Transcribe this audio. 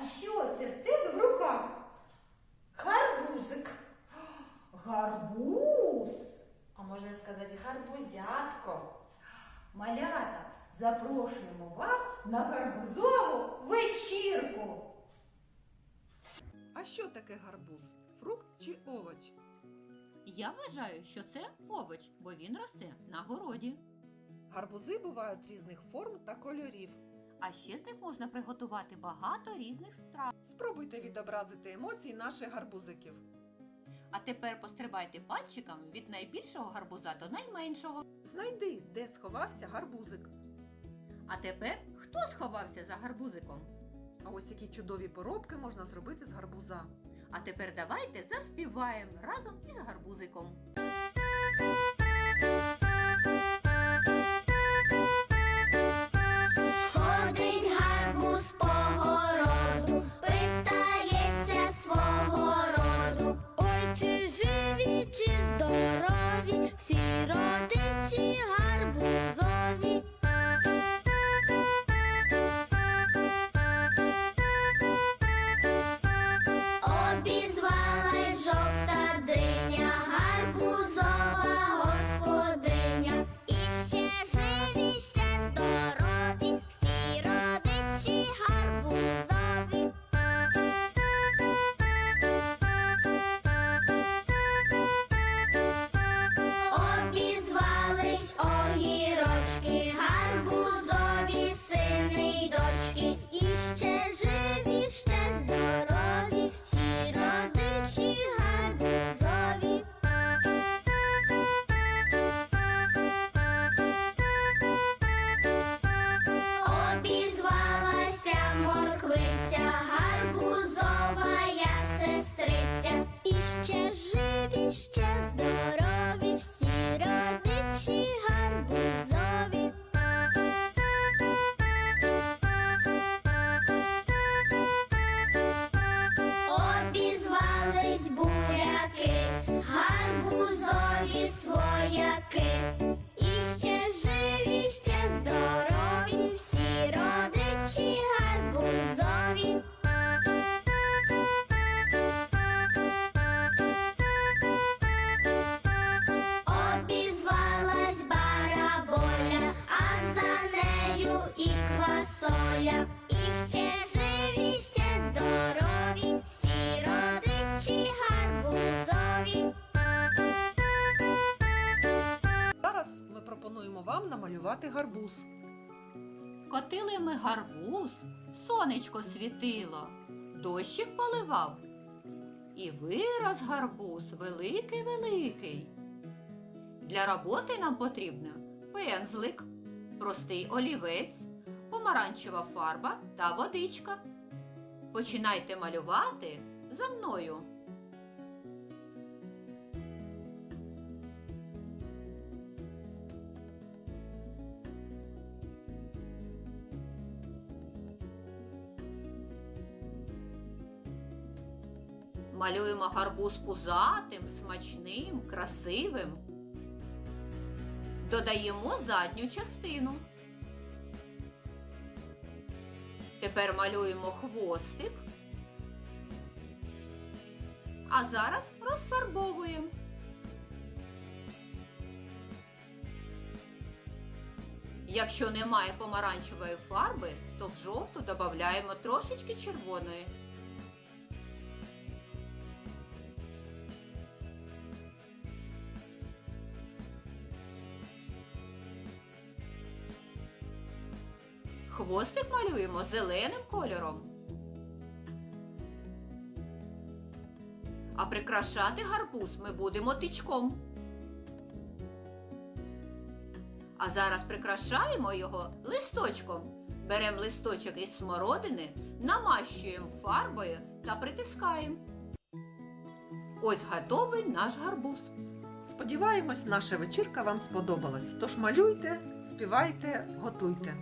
А що це в тебе в руках? Гарбузик. Гарбуз. А можна сказати гарбузятко. Малята, запрошуємо вас на гарбузову вечірку. А що таке гарбуз? Фрукт чи овоч? Я вважаю, що це овоч, бо він росте на городі. Гарбузи бувають різних форм та кольорів. А ще з них можна приготувати багато різних страв. Спробуйте відобразити емоції наших гарбузиків. А тепер пострибайте пальчиками від найбільшого гарбуза до найменшого. Знайди, де сховався гарбузик. А тепер хто сховався за гарбузиком? А ось які чудові поробки можна зробити з гарбуза. А тепер давайте заспіваємо разом із гарбузиком. Вам намалювати гарбуз. Котили ми гарбуз, сонечко світило, дощик поливав. І вираз гарбуз великий-великий. Для роботи нам потрібно пензлик, простий олівець, помаранчева фарба та водичка. Починайте малювати за мною. Малюємо гарбуз пузатим, смачним, красивим. Додаємо задню частину. Тепер малюємо хвостик. А зараз розфарбовуємо. Якщо немає помаранчевої фарби, то в жовту додаємо трошечки червоної. Хвостик малюємо зеленим кольором. А прикрашати гарбуз ми будемо тичком. А зараз прикрашаємо його листочком. Беремо листочок із смородини, намащуємо фарбою та притискаємо. Ось готовий наш гарбуз. Сподіваємось, наша вечірка вам сподобалась. Тож малюйте, співайте, готуйте.